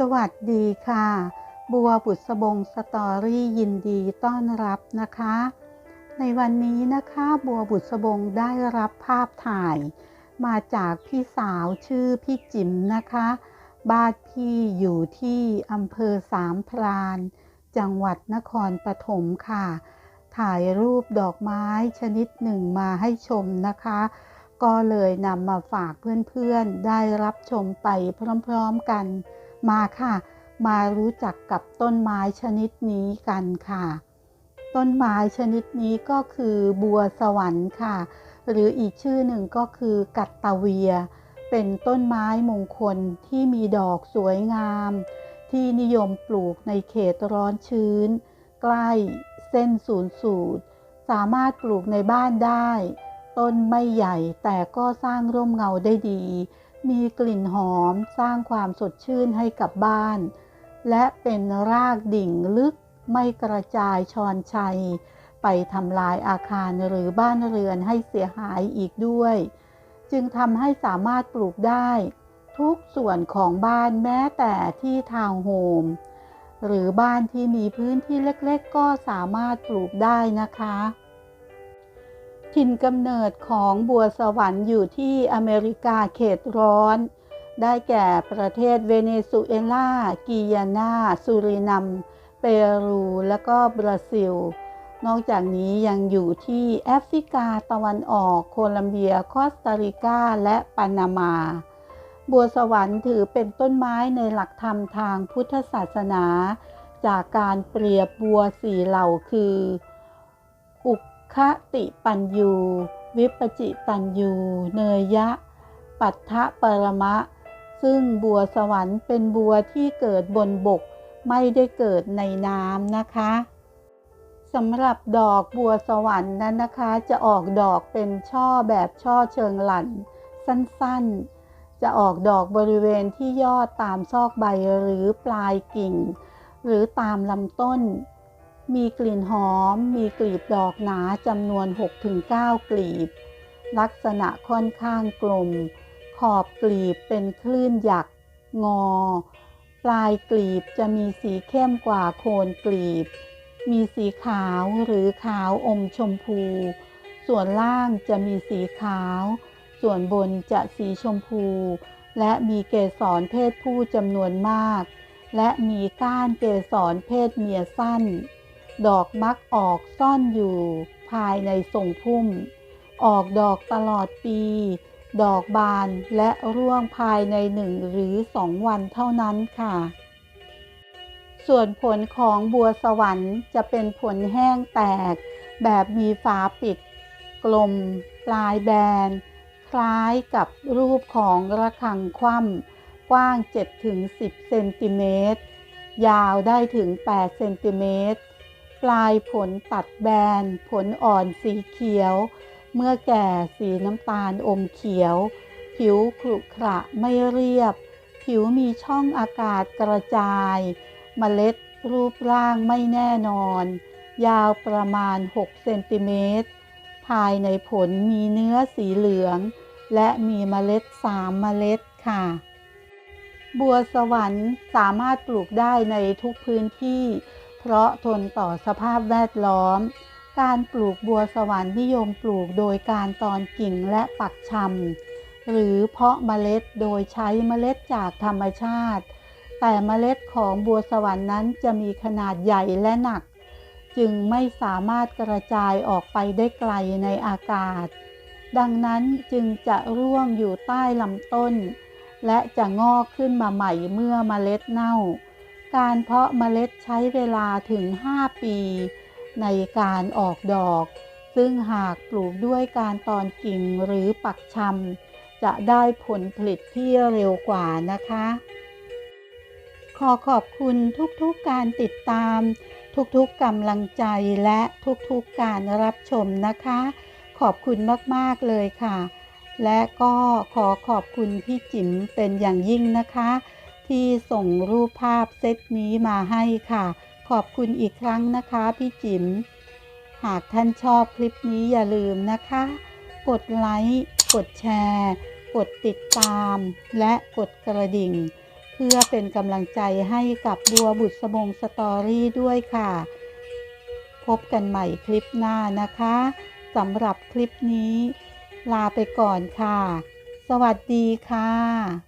สวัสดีค่ะ บัวบุษบงสตอรี่ยินดีต้อนรับนะคะ ในวันนี้นะคะบัวบุษบงได้รับภาพถ่าย มาจากพี่สาวชื่อพี่จิ๋มนะคะ บ้านพี่อยู่ที่อำเภอสามพรานจังหวัดนครปฐมค่ะ ถ่ายรูปดอกไม้ชนิดหนึ่งมาให้ชมนะคะ ก็เลยนำมาฝากเพื่อนๆได้รับชมไปพร้อมๆกัน มาค่ะ มารู้จักกับต้นไม้ชนิดนี้กันค่ะ ต้นไม้ชนิดนี้ก็คือบัวสวรรค์ค่ะ หรืออีกชื่อหนึ่งก็คือกัตตาเวีย เป็นต้นไม้มงคลที่มีดอกสวยงาม ที่นิยมปลูกในเขตร้อนชื้น ใกล้เส้นศูนย์สูตร สามารถปลูกในบ้านได้ ต้นไม่ใหญ่แต่ก็สร้างร่มเงาได้ดี มีกลิ่นหอมสร้างความสดชื่นให้กับบ้าน และเป็นรากดิ่งลึกไม่กระจายชอนชัย ไปทำลายอาคารหรือบ้านเรือนให้เสียหายอีกด้วย จึงทำให้สามารถปลูกได้ ทุกส่วนของบ้านแม้แต่ที่ทาวน์โฮมหรือบ้านที่มีพื้นที่เล็กๆ ก็สามารถปลูกได้นะคะ ถิ่นกำเนิดของบัวสวรรค์อยู่ที่อเมริกาเขตร้อน ได้แก่ประเทศเวเนซุเอลากียานาสุรินัม เปรู และก็บราซิล นอกจากนี้ยังอยู่ที่แอฟริกาตะวันออก โคลัมเบีย คอสตาริกา และปานามา บัวสวรรค์ถือเป็นต้นไม้ในหลักธรรมทางพุทธศาสนา จากการเปรียบบัวสี่เหล่าคือ อุค คติปัญยู วิปจิตัญยู เนยยะ ปัทะปรมะ ซึ่งบัวสวรรค์เป็นบัวที่เกิดบนบก ไม่ได้เกิดในน้ำนะคะสำหรับดอกบัวสวรรค์นั้นนะคะ จะออกดอกเป็นช่อแบบช่อเชิงหลัน สั้นๆ จะออกดอกบริเวณที่ยอดตามซอกใบหรือปลายกิ่ง หรือตามลำต้น มีกลิ่นหอม มีกลีบดอกหนาจำนวน 6-9 กลีบ ลักษณะค่อนข้างกลม ขอบกลีบเป็นคลื่นหยัก งอ ปลายกลีบจะมีสีเข้มกว่าโคนกลีบ มีสีขาวหรือขาวอมชมพู ส่วนล่างจะมีสีขาว ส่วนบนจะสีชมพู และมีเกสรเพศผู้จำนวนมาก และมีก้านเกสรเพศเมียสั้น ดอกมักออกซ่อนอยู่ภายในทรงพุ่ม ออกดอกตลอดปี ดอกบานและร่วงภายในหนึ่งหรือสองวันเท่านั้นค่ะ ส่วนผลของบัวสวรรค์จะเป็นผลแห้งแตก แบบมีฝาปิด กลม ปลายแบน คล้ายกับรูปของระฆังคว่ำกว้าง 7-10 เซนติเมตรยาวได้ถึง 8 เซนติเมตร ลายผลตัดแบน ผลอ่อนสีเขียว เมื่อแก่สีน้ำตาลอมเขียว ผิวขรุขระไม่เรียบ ผิวมีช่องอากาศกระจายเมล็ดรูปร่างไม่แน่นอน ยาวประมาณ 6 เซนติเมตร ภายในผลมีเนื้อสีเหลือง และมีเมล็ดสามเมล็ดค่ะ บัวสวรรค์สามารถปลูกได้ในทุกพื้นที่ เพราะทนต่อสภาพแวดล้อม การปลูกบัวสวรรค์นิยมปลูกโดยการตอนกิ่งและปักชำหรือเพาะเมล็ดโดยใช้เมล็ดจากธรรมชาติ แต่เมล็ดของบัวสวรรค์นั้นจะมีขนาดใหญ่และหนัก จึงไม่สามารถกระจายออกไปได้ไกลในอากาศ ดังนั้นจึงจะร่วงอยู่ใต้ลำต้น และจะงอกขึ้นมาใหม่เมื่อเมล็ดเน่า การเพาะเมล็ดใช้เวลาถึง 5 ปี ในการออกดอก ซึ่งหากปลูกด้วยการตอนกิ่งหรือปักชำจะได้ผลผลิตที่เร็วกว่านะคะ ขอขอบคุณทุกๆการติดตาม ทุกๆกำลังใจและทุกๆการรับชมนะคะ ขอบคุณมากๆเลยค่ะ และก็ขอขอบคุณพี่จิ๋มเป็นอย่างยิ่งนะคะ ที่ส่งรูปภาพเซตนี้มาให้ค่ะ ขอบคุณอีกครั้งนะคะพี่จิ๋มหากท่านชอบคลิปนี้อย่าลืมนะคะ กดไลค์กดแชร์ กดติดตาม และกดกระดิ่ง เพื่อเป็นกำลังใจให้กับบัวบุษบงสตอรี่ด้วยค่ะ พบกันใหม่คลิปหน้านะคะสำหรับคลิปนี้ ลาไปก่อนค่ะ สวัสดีค่ะ